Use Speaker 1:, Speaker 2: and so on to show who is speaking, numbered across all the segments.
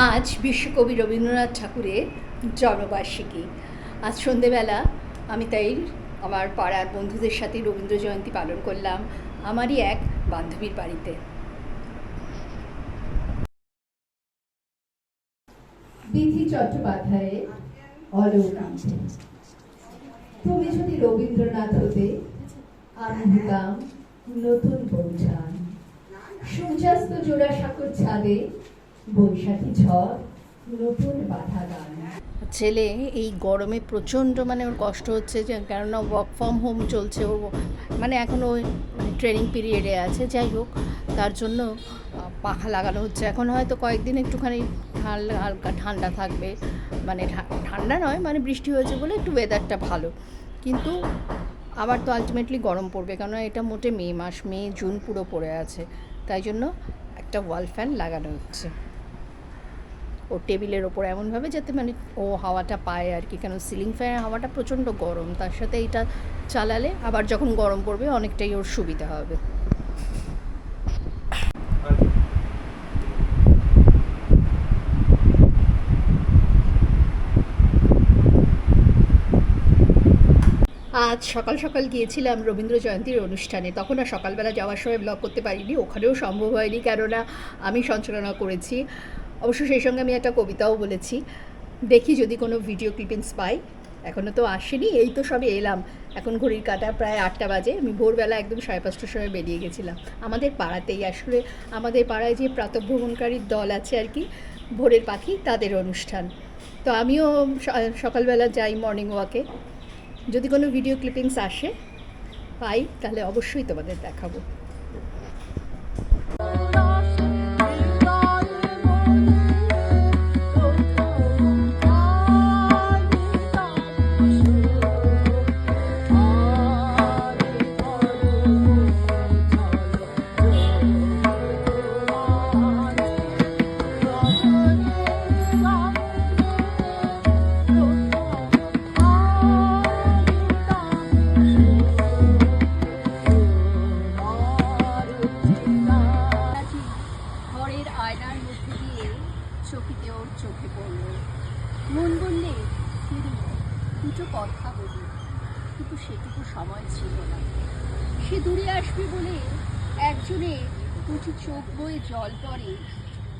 Speaker 1: আজ বিশ্বকবি রবীন্দ্রনাথ ঠাকুরের জন্মবার্ষিকী। আজ সন্ধেবেলা আমি তাই আমার পাড়ার বন্ধুদের সাথে রবীন্দ্র জয়ন্তী পালন করলাম আমারই এক বান্ধবীর বাড়িতে।
Speaker 2: বিধি চট্টোপাধ্যায়ের তুমি যদি রবীন্দ্রনাথ হতে আমি হতাম নতুন বৌঠান সূর্যাস্ত জোড়া সাঁকর ছাদে বৈশাখী ঝড়
Speaker 1: ছেলে, এই গরমে প্রচণ্ড মানে ওর কষ্ট হচ্ছে যে কেননা ওয়ার্ক ফ্রম হোম চলছে, ও মানে এখন ওই ট্রেনিং পিরিয়ডে আছে, যাই হোক, তার জন্য পাখা লাগানো হচ্ছে। এখন হয়তো কয়েকদিন একটুখানি ঠান্ডা, হালকা ঠান্ডা থাকবে মানে ঠান্ডা নয় মানে বৃষ্টি হয়েছে বলে একটু ওয়েদারটা ভালো। কিন্তু আবার তো আলটিমেটলি গরম পড়বে, কেননা এটা মোটে মে মাস, মে, জুন পুরো পড়ে আছে। তাই জন্য একটা ওয়াল ফ্যান লাগানো হচ্ছে। ও টেবিলের ওপর এমনভাবে যাতে মানে ও হাওয়াটা পায় আর কি। কেন সিলিং ফ্যানের হাওয়াটা প্রচণ্ড গরম, তার সাথে এটা চালালে আবার যখন গরম পড়বে অনেকটাই ওর সুবিধা হবে। আজ সকাল সকাল গিয়েছিলাম রবীন্দ্র জয়ন্তীর অনুষ্ঠানে। তখন আর সকালবেলা যাওয়ার সময় ব্লগ করতে পারিনি, ওখানেও সম্ভব হয়নি। কেননা আমি সঞ্চালনা করেছি। অবশ্য সেই সঙ্গে আমি একটা কবিতাও বলেছি। দেখি যদি কোনো ভিডিও ক্লিপিংস পাই। এখনও তো আসেনি, এই তো সবে এলাম। এখন ঘড়ির কাটা প্রায় আটটা বাজে, আমি ভোরবেলা একদম সাড়ে পাঁচটার সময় বেরিয়ে গেছিলাম। আমাদের পাড়াতেই আসলে, আমাদের পাড়ায় যে প্রাতঃভ্রমণকারীর দল আছে আর কি, ভোরের পাখি, তাদের অনুষ্ঠান। তো আমিও সকালবেলা যাই মর্নিং ওয়াকে যদি কোনো ভিডিও ক্লিপিংস আসে, পাই, তাহলে অবশ্যই তোমাদের দেখাবো।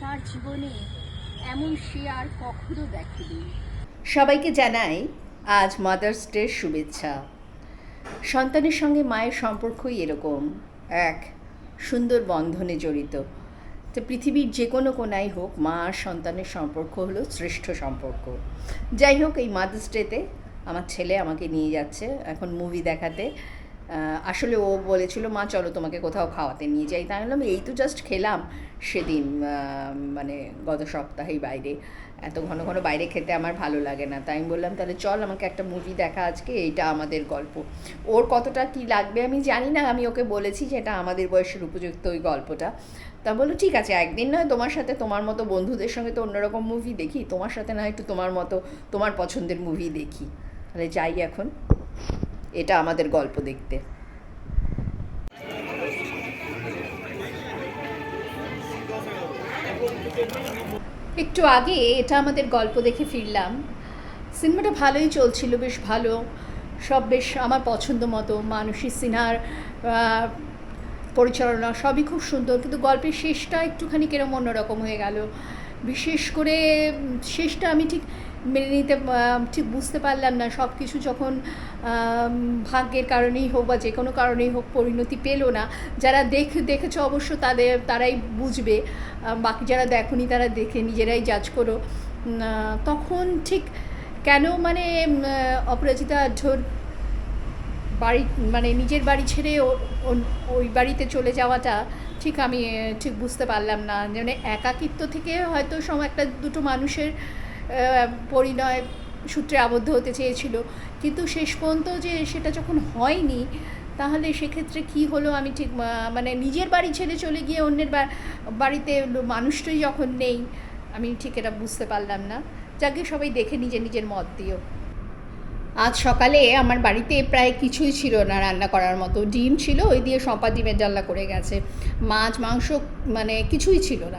Speaker 3: তার জীবনে এমন সে আর কখনো দেখেনি।
Speaker 1: সবাইকে জানাই আজ মাদার্স ডের শুভেচ্ছা। সন্তানের সঙ্গে মায়ের সম্পর্কই এরকম এক সুন্দর বন্ধনে জড়িত। তো পৃথিবীর যে কোনো কোনায় হোক মা আর সন্তানের সম্পর্ক হলো শ্রেষ্ঠ সম্পর্ক। যাই হোক, এই মাদার্স ডেতে আমার ছেলে আমাকে নিয়ে যাচ্ছে এখন মুভি দেখাতে। আসলে ও বলেছিল, মা, চলো তোমাকে কোথাও খাওয়াতে নিয়ে যাই। তাই বললাম, এই তো জাস্ট খেলাম সেদিন মানে গত সপ্তাহেই বাইরে। এত ঘন ঘন বাইরে খেতে আমার ভালো লাগে না। তাই আমি বললাম, তাহলে চল আমাকে একটা মুভি দেখা আজকে, এইটা আমাদের গল্প। ওর কতটা কি লাগবে আমি জানি না, আমি ওকে বলেছি যে এটা আমাদের বয়সের উপযুক্ত ওই গল্পটা। তা বলল ঠিক আছে, একদিন নয়, তোমার সাথে তোমার মতো বন্ধুদের সঙ্গে তো অন্যরকম মুভি দেখি, তোমার সাথে না একটু তোমার মতো তোমার পছন্দের মুভি দেখি। তাহলে যাই এখন। এটা আমাদের গল্প দেখতে। একটু আগে এটা আমাদের গল্প দেখে ফিরলাম। সিনেমাটা ভালোই চলছিল, বেশ ভালো। সব বেশ আমার পছন্দ মতো। মানসী সিনহার পরিচালনা সবই খুব সুন্দর। কিন্তু গল্পের শেষটা একটুখানি কিরম অন্যরকম হয়ে গেল। বিশেষ করে, শেষটা আমি ঠিক মেনে নিতে ঠিক বুঝতে পারলাম না। সব কিছু যখন ভাগ্যের কারণেই হোক বা যে কোনো কারণেই হোক পরিণতি পেল না। যারা দেখ, দেখেছ অবশ্য তাদের, তারাই বুঝবে। বাকি যারা দেখনি তারা দেখে নিজেরাই জাজ করো। তখন ঠিক কেন মানে অপরাজিতা ঝোর বাড়ি মানে নিজের বাড়ি ছেড়ে ওই বাড়িতে চলে যাওয়াটা ঠিক আমি ঠিক বুঝতে পারলাম না। মানে একাকিত্ব থেকে হয়তো সম, একটা দুটো মানুষের পরিণয় সূত্রে আবদ্ধ হতে চেয়েছিল। কিন্তু শেষ পর্যন্ত যে সেটা যখন হয়নি, তাহলে সেক্ষেত্রে কি হলো আমি ঠিক মানে নিজের বাড়ি ছেড়ে চলে গিয়ে অন্যের বাড়িতে মানুষটাই যখন নেই, আমি ঠিক এটা বুঝতে পারলাম না। যাকে সবাই দেখে নিজের নিজের মত দিও আজ সকালে আমার বাড়িতে প্রায় কিছুই ছিল না রান্না করার মতো। ডিম ছিল, ওই দিয়ে সম্পা ডিমের ডাল্লা করে গেছে। মাছ, মাংস মানে কিছুই ছিল না।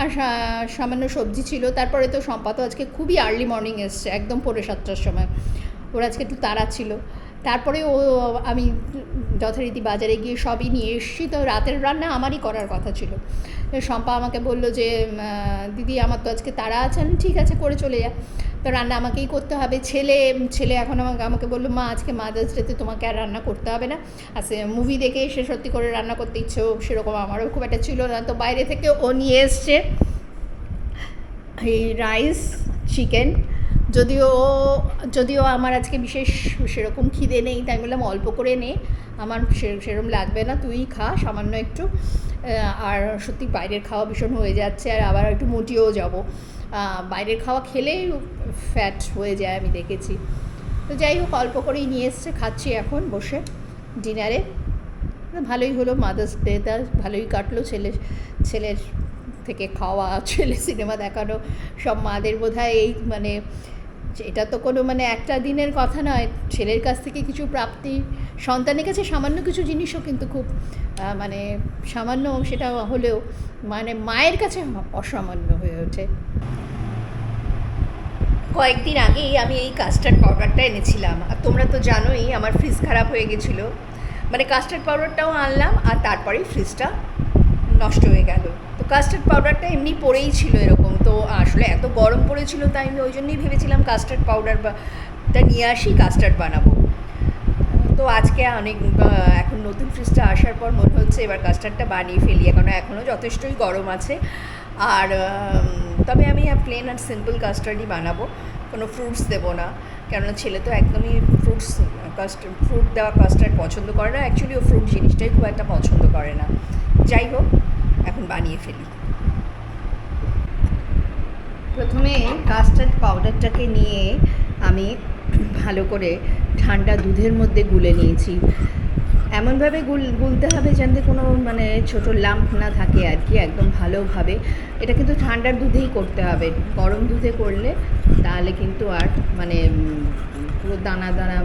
Speaker 1: আর সামান্য সবজি ছিল। তারপরে তো সম্পা তো আজকে খুবই আর্লি মর্নিং এসছে, একদম পরে সাতটার সময়। ওর আজকে একটু তাড়া ছিল। তারপরে ও, আমি যথারীতি বাজারে গিয়ে সবই নিয়ে এসেছি। তো রাতের রান্না আমারই করার কথা ছিল। শম্পা আমাকে বলল যে দিদি, আমার তো আজকে তাড়া আছেন, ঠিক আছে, করে চলে যা। তো রান্না আমাকেই করতে হবে। ছেলে ছেলে এখন আমাকে আমাকে বলল, মা, আজকে মাদার্স ডেতে তোমাকে আর রান্না করতে হবে না। আসে মুভি দেখে এসে সত্যি করে রান্না করতে ইচ্ছেও সেরকম আমারও খুব একটা ছিল না। তো বাইরে থেকে ও নিয়ে এসছে এই রাইস চিকেন যদিও যদিও আমার আজকে বিশেষ সেরকম খিদে নেই, তাই বললাম অল্প করে নে। আমার সে- সেরম লাগবে না, তুই খা, সামান্য একটু। আর সত্যি বাইরের খাওয়া ভীষণ হয়ে যাচ্ছে, আর আবার একটু মোটিয়েও যাব। বাইরের খাওয়া খেলেই ফ্যাট হয়ে যায়, আমি দেখেছি। তো যাই হোক, অল্প করেই নিয়ে এসছে, খাচ্ছি এখন বসে ডিনারে ভালোই হলো মাদার্স ডেটা ভালোই কাটলো, ছেলে, ছেলের থেকে খাওয়া, ছেলে সিনেমা দেখানো, সব মাদের বোধহয় এই মানে এটা তো কোনো মানে একটা দিনের কথা নয়, ছেলের কাছ থেকে কিছু প্রাপ্তি, সন্তানের কাছে সামান্য কিছু জিনিসও কিন্তু খুব মানে সামান্য সেটা হলেও মানে মায়ের কাছে অসামান্য হয়ে ওঠে। কয়েকদিন আগেই আমি এই কাস্টার্ড পাউডারটা এনেছিলাম। আর তোমরা তো জানোই আমার ফ্রিজ খারাপ হয়ে গেছিল। মানে কাস্টার্ড পাউডারটাও আনলাম আর তারপরেই ফ্রিজটা নষ্ট হয়ে গেল। তো কাস্টার্ড পাউডারটা এমনি পড়েই ছিল এরকম। তো আসলে এত গরম পড়েছিল তাই আমি ওই জন্যই ভেবেছিলাম কাস্টার্ড পাউডার বা টা নিয়ে আসি কাস্টার্ড বানাবো। তো আজকে অনেক এখন নতুন ফ্রিজটা আসার পর মনে হচ্ছে এবার কাস্টার্ডটা বানিয়ে ফেলি, এখন এখনও যথেষ্টই গরম আছে। আর তবে আমি প্লেন আর সিম্পল কাস্টার্ডই বানাবো, কোনো ফ্রুটস দেবো না। কেননা ছেলে তো একদমই ফ্রুটস কাস্টার্ড ফ্রুট দেওয়া কাস্টার্ড পছন্দ করে না অ্যাকচুয়ালি ও ফ্রুট জিনিসটাই খুব একটা পছন্দ করে না। যাই হোক, এখন বানিয়ে ফেলি। প্রথমে কাস্টার্ড পাউডারটাকে নিয়ে আমি ভালো করে ঠান্ডা দুধের মধ্যে গুলে নিয়েছি। এমনভাবে গুল, গুলতে হবে যাতে কোনো মানে ছোট লাম্প না থাকে আর কি, একদম ভালোভাবে। এটা কিন্তু ঠান্ডার দুধেই করতে হবে। গরম দুধে করলে তাহলে কিন্তু আর মানে পুরো দানা দানা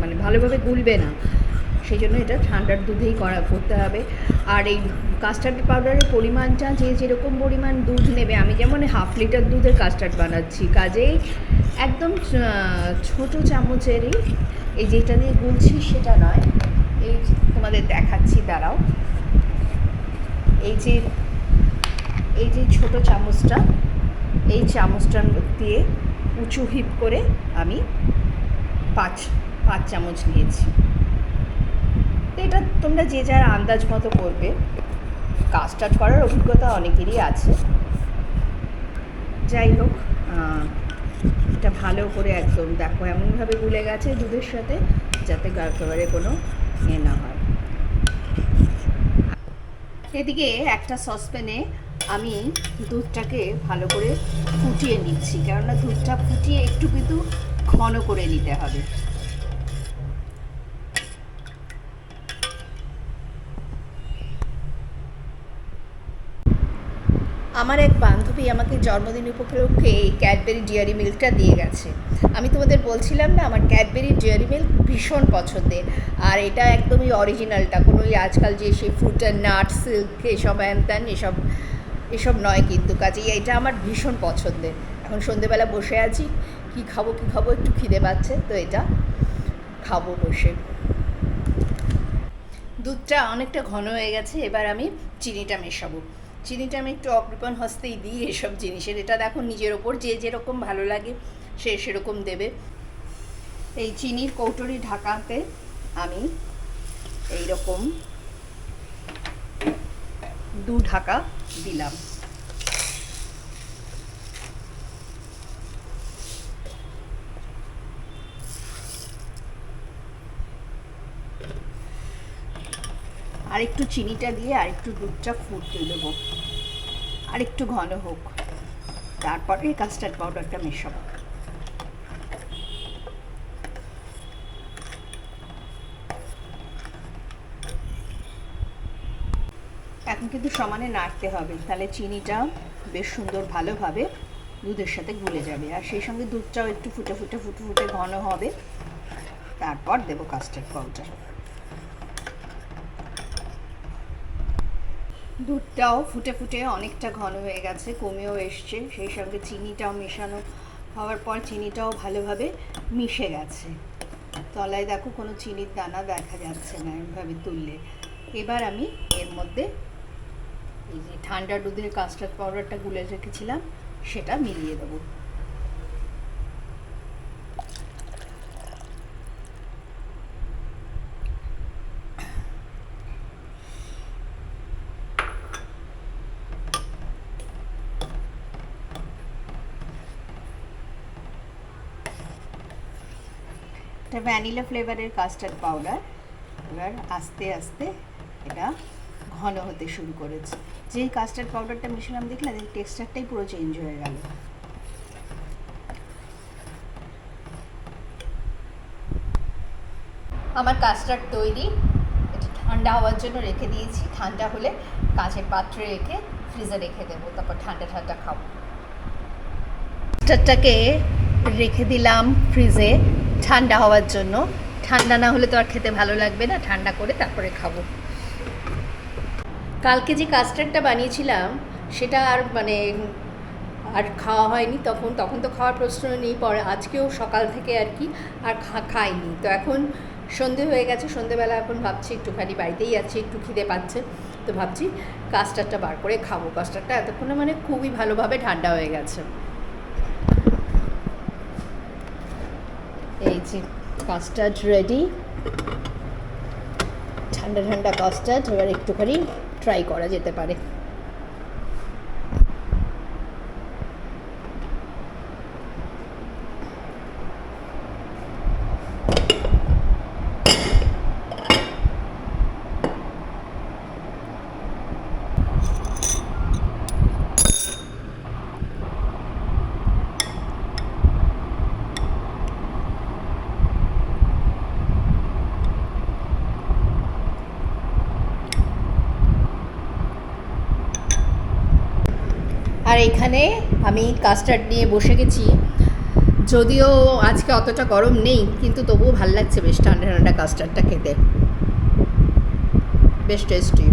Speaker 1: মানে ভালোভাবে গুলবে না। সেই জন্য এটা ঠান্ডার দুধেই করা, করতে হবে। আর এই কাস্টার্ড পাউডারের পরিমাণটা যে যেরকম পরিমাণ দুধ নেবে, আমি যেমন হাফ লিটার দুধের কাস্টার্ড বানাচ্ছি। কাজেই একদম ছোট চামচেরই এই যেটা দিয়ে গুলছি সেটা নয়, এই তোমাদের দেখাচ্ছি, দাঁড়াও। এই যে এই যে ছোট চামচটা, এই চামচটার দিয়ে উঁচু হিপ করে আমি পাঁচ পাঁচ চামচ নিয়েছি। এটা তোমরা যে যার আন্দাজ মতো করবে। কাস্টার্ড করার অভিজ্ঞতা অনেকেরই আছে। যাই হোক এটা ভালো করে একদম দেখো, এমনভাবে গুলে গেছে দুধের সাথে যাতে গা- একেবারে কোনো এ না হয়। এদিকে একটা সসপ্যানে আমি দুধটাকে ভালো করে ফুটিয়ে নিচ্ছি, কেননা দুধটা ফুটিয়ে একটু কিন্তু ঘন করে নিতে হবে। আমার এক বান্ধবী আমাকে জন্মদিন উপলক্ষে এই ক্যাডবেরি ডিয়ারি মিল্কটা দিয়ে গেছে। আমি তোমাদের বলছিলাম না, আমার ক্যাডবেরি ডিয়ারি মিল্ক ভীষণ পছন্দের। আর এটা একদমই অরিজিনালটা কোনো আজকাল যে সেই ফ্রুট অ্যান্ড নাট সিল্ক এসব হ্যান ত্যান এসব এসব নয় কিন্তু, কাজেই এটা আমার ভীষণ পছন্দের। এখন সন্ধেবেলা বসে আছি, কি খাব কি খাব, একটু খিদে পাচ্ছে, তো এটা খাব বসে। দুধটা অনেকটা ঘন হয়ে গেছে, এবার আমি চিনিটা মেশাবো। চিনিটা আমি একটু অকৃপণ হস্তেই দিই এসব জিনিসের। এটা দেখো নিজের ওপর যে যেরকম ভালো লাগে সে সেরকম দেবে। এই চিনির কৌটরি ঢাকাতে আমি এই রকম দু ঢাকা দিলাম। আর একটু চিনিটা দিয়ে আর একটু দুধটা ফুটতে দেবো। আর একটু ঘন হোক। তারপরে কাস্টার্ড পাউডারটা মেশাবো। এখন কিন্তু সমানে নাড়তে হবে। তাহলে চিনিটা বেশ সুন্দর ভালোভাবে দুধের সাথে গুলে যাবে। আর সেই সঙ্গে দুধটাও একটু ফুটে ফুটে ফুটে ফুটে ঘন হবে। তারপর দেবো কাস্টার্ড পাউডার। দুধটাও ফুটে ফুটে অনেকটা ঘন হয়ে গেছে, কমেও এসছে। সেই সঙ্গে চিনিটাও মেশানো হওয়ার পর চিনিটাও ভালোভাবে মিশে গেছে। তলায় দেখো কোনো চিনির দানা দেখা যাচ্ছে না এভাবে তুললে। এবার আমি এর মধ্যে এই যে ঠান্ডা দুধের কাস্টার্ড পাউডারটা গুলে রেখেছিলাম, সেটা মিলিয়ে দেবো। এটা ভ্যানিলা ফ্লেভারের কাস্টার্ড পাউডার এবার আস্তে আস্তে এটা ঘন হতে শুরু করেছে। যেই কাস্টার্ড পাউডারটা মিশালাম দেখলাম এই টেক্সচারটাই পুরো চেঞ্জ হয়ে গেল। আমার কাস্টার্ড তৈরি। এটা ঠান্ডা হওয়ার জন্য রেখে দিয়েছি। ঠান্ডা হলে কাঁচের পাত্রে রেখে ফ্রিজে রেখে দেবো। তারপর ঠান্ডা ঠান্ডা খাব। কাস্টার্ডটাকে রেখে দিলাম ফ্রিজে। ঠান্ডা হওয়ার জন্য। ঠান্ডা না হলে তো আর খেতে ভালো লাগবে না, ঠান্ডা করে তারপরে খাব। কালকে যে কাস্টার্ডটা বানিয়েছিলাম, সেটা আর মানে আর খাওয়া হয়নি, তখন তখন তো খাওয়ার প্রশ্ন নেই, পরে আজকেও সকাল থেকে আর কি আর খাইনি। তো এখন সন্ধে হয়ে গেছে, সন্ধেবেলা এখন ভাবছি একটুখানি বাড়িতেই আছি, একটু খিদে পাচ্ছে, তো ভাবছি কাস্টার্ডটা বার করে খাব। কাস্টার্ডটা এতক্ষণে মানে খুবই ভালোভাবে ঠান্ডা হয়ে গেছে। যে কাস্টার্ড রেডি ঠান্ডা ঠান্ডা কাস্টার্ড এবার একটুখানি ট্রাই করা যেতে পারে। আর এখানে আমি কাস্টার্ড নিয়ে বসে গেছি। যদিও আজকে অতটা গরম নেই, কিন্তু তবুও ভালো লাগছে বেশ ঠান্ডা ঠান্ডা কাস্টার্ডটা খেতে। বেশ টেস্টি